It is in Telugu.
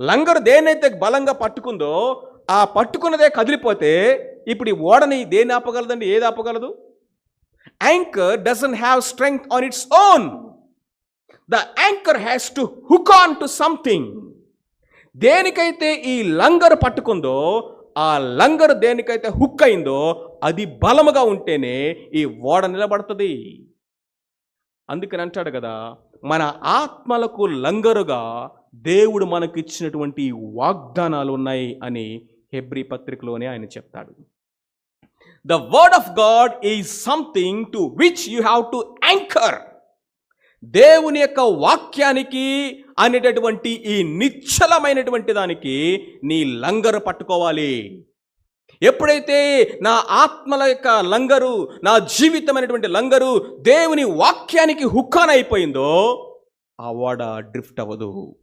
లంగరు దేనైతే బలంగా పట్టుకుందో ఆ పట్టుకున్నదే కదిలిపోతే ఇప్పుడు ఈ ఓడని దేని ఆపగలదండి? ఏది ఆపగలదు? Anchor doesn't have strength on its own the anchor has to hook on to something దేనికైతే ఈ లంగరు పట్టుకుందో ఆ లంగరు దేనికైతే హుక్ అయిందో అది బలముగా ఉంటేనే ఈ ఓడ నిలబడుతుంది. అందుకని అంటాడు కదా మన ఆత్మలకు లంగరుగా దేవుడు మనకు ఇచ్చినటువంటి వాగ్దానాలు ఉన్నాయి అని హెబ్రి పత్రికలోనే ఆయన చెప్తాడు. The word of God is something to which you have to anchor దేవుని యొక్క వాక్యానికి అనేటటువంటి ఈ నిశ్చలమైనటువంటి దానికి నీ లంగరు పట్టుకోవాలి. ఎప్పుడైతే నా ఆత్మల యొక్క లంగరు నా జీవితమైనటువంటి లంగరు దేవుని వాక్యానికి హుక్కానైపోయిందో ఆ ఓడ డ్రిఫ్ట్ అవ్వదు.